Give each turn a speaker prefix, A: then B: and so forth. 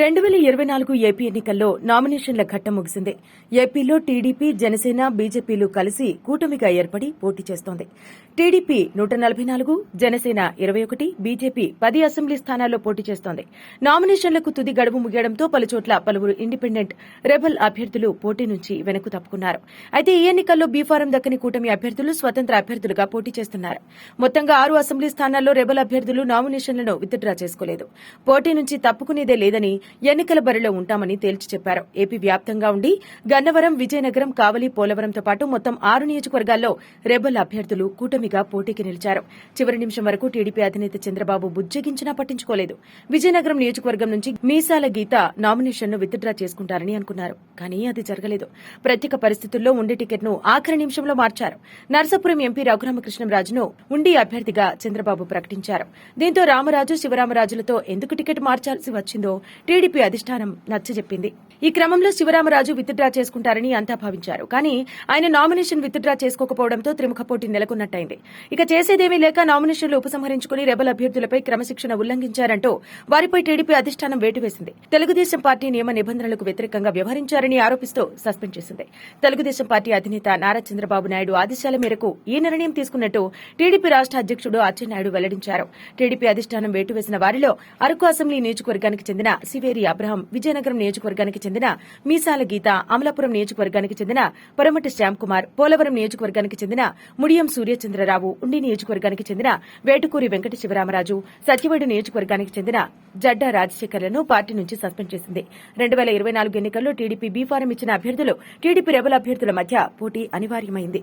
A: రెండు వేల ఇరవై నాలుగు ఏపీ ఎన్నికల్లో నామినేషన్ల ఘట్టం ముగిసింది ఏపీలో టీడీపీ జనసేన బీజేపీలు కలిసి కూటమిగా ఏర్పడి పోటీ చేస్తోంది టీడీపీ నూట నలభై నాలుగు జనసేన ఇరవై ఒకటి బీజేపీ పది అసెంబ్లీ స్థానాల్లో పోటీ చేస్తోంది నామినేషన్లకు తుది గడువు ముగియడంతో పలుచోట్ల పలువురు ఇండిపెండెంట్ రెబల్ అభ్యర్థులు పోటీ నుంచి వెనక్కు తప్పుకున్నారు అయితే ఈ ఎన్నికల్లో బీఫారం దక్కని కూటమి అభ్యర్థులు స్వతంత్ర అభ్యర్థులుగా పోటీ చేస్తున్నారు మొత్తంగా ఆరు అసెంబ్లీ స్థానాల్లో రెబల్ అభ్యర్థులు నామినేషన్లను విత్డ్రా చేసుకోలేదు పోటీ నుంచి తప్పుకునేదే లేదని ఎన్నికల బరిలో ఉంటామని తేల్చి చెప్పారు ఏపీ వ్యాప్తంగా ఉండి గన్నవరం విజయనగరం కావలి పోలవరంతో పాటు మొత్తం ఆరు నియోజకవర్గాల్లో రెబల్ అభ్యర్థులు కూటమిగా పోటీకి నిలిచారు చివరి నిమిషం వరకు టీడీపీ అధినేత చంద్రబాబు బుజ్జగించినా పట్టించుకోలేదు విజయనగరం నియోజకవర్గం నుంచి మీసాల గీత నామినేషన్ను విత్డ్రా చేసుకుంటారని అనుకున్నారు కానీ అది జరగలేదు ప్రత్యేక పరిస్థితుల్లో ఉండి టికెట్ను ఆఖరి నిమిషంలో మార్చారు నర్సాపురం ఎంపీ రఘురామకృష్ణంరాజును ఉండి అభ్యర్థిగా చంద్రబాబు ప్రకటించారు దీంతో రామరాజు శివరామరాజులతో ఎందుకు టికెట్ మార్చాల్సి వచ్చిందో టీడీపీ అధిష్టానం నచ్చజెప్పింది ఈ క్రమంలో శివరామరాజు విత్డ్రా చేసుకుంటారని అంతా భావించారు కానీ ఆయన నామినేషన్ విత్డ్రా చేసుకోకపోవడంతో త్రిముఖ పోటీ నెలకొన్నట్టయింది ఇక చేసేదేమీ లేక నామినేషన్లు ఉపసంహరించుకుని రెబల్ అభ్యర్థులపై క్రమశిక్షణ ఉల్లంఘించారంటూ వారిపై టీడీపీ అధిష్టానం వేటువేసింది తెలుగుదేశం పార్టీ నియమ నిబంధనలకు వ్యతిరేకంగా వ్యవహరించారని ఆరోపిస్తూ సస్పెండ్ చేసింది తెలుగుదేశం పార్టీ అధినేత నారా చంద్రబాబు నాయుడు ఆదేశాల మేరకు ఈ నిర్ణయం తీసుకున్నట్టు టీడీపీ రాష్ట అధ్యకుడు అచ్చెన్నాయుడు వెల్లడించారు టీడీపీ అధిష్టానం వేటువేసిన వారిలో అరకు అసెంబ్లీ నియోజకవర్గానికి చెందిన సి కాశీవేరి అబ్రహం విజయనగరం నియోజకవర్గానికి చెందిన మీసాల గీత అమలాపురం నియోజకవర్గానికి చెందిన పొరమటి శ్యామ్ కుమార్ పోలవరం నియోజకవర్గానికి చెందిన ముడియం సూర్యచంద్రరావు ఉండి నియోజకవర్గానికి చెందిన వేటుకూరి వెంకట శివరామరాజు సత్యవేడు నియోజకవర్గానికి చెందిన జడ్డా రాజశేఖర్లను పార్టీ నుంచి సస్పెండ్ చేసింది రెండు వేల ఇరవై నాలుగు ఎన్నికల్లో టీడీపీ బీ ఫారం ఇచ్చిన అభ్యర్థులు టీడీపీ రెబల్ అభ్యర్థుల మధ్య పోటీ అనివార్యమైంది